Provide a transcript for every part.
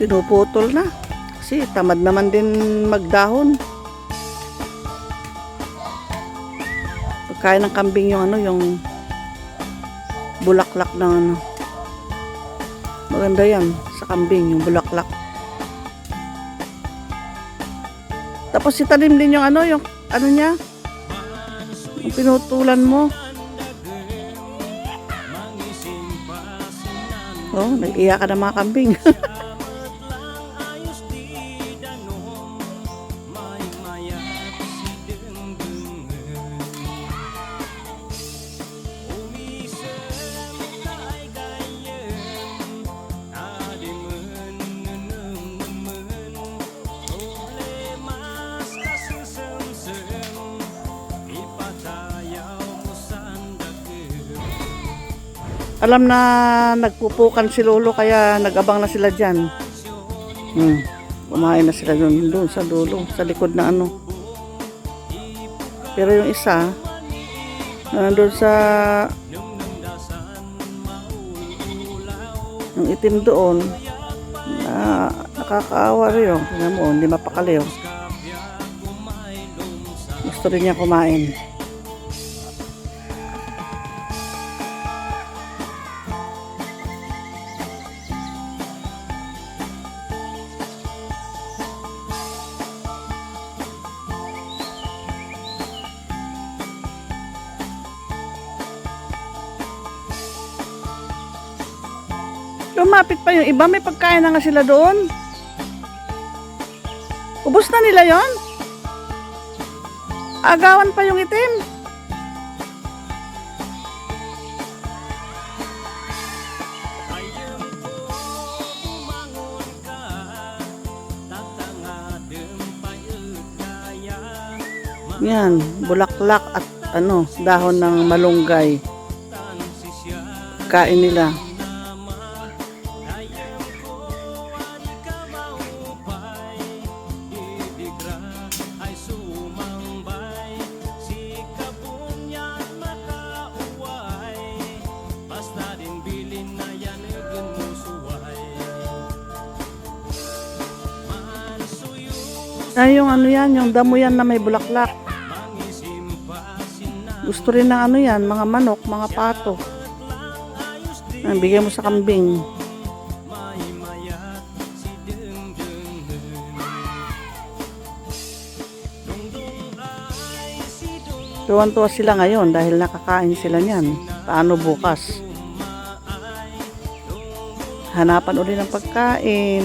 Pinuputol na. Kasi tamad naman din magdahon. Pagkain ng kambing yung ano, yung bulaklak ng ano. Maganda yan sa kambing, yung bulaklak. Tapos itanim din yung ano, yung ano niya, yung pinutulan mo. Oh, nag-iyak ka ng mga kambing. Alam na nagpupukan si Lolo kaya nagabang na sila dyan. Hmm. Kumain na sila doon, doon sa dulo, sa likod na ano. Pero yung isa, na nandun sa yung itim doon, na nakakaawa rin yun. Tingnan mo, hindi mapakali yun. Gusto rin niya kumain. Lumapit pa yung iba, may pagkain na nga sila doon. Ubus na nila yon. Agawan pa yung itim. Yan, bulaklak at ano, dahon ng malunggay. Kain nila. Ay, yung ano yan, yung damo yan na may bulaklak. Gusto rin ng ano yan, mga manok, mga pato. Yan, bigay mo sa kambing. Tuwan-tuwa sila ngayon dahil nakakain sila niyan. Paano bukas? Hanapan uli ng pagkain.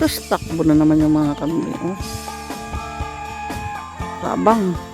Sus, takbo na naman yung mga kambing. Oh. Tabang.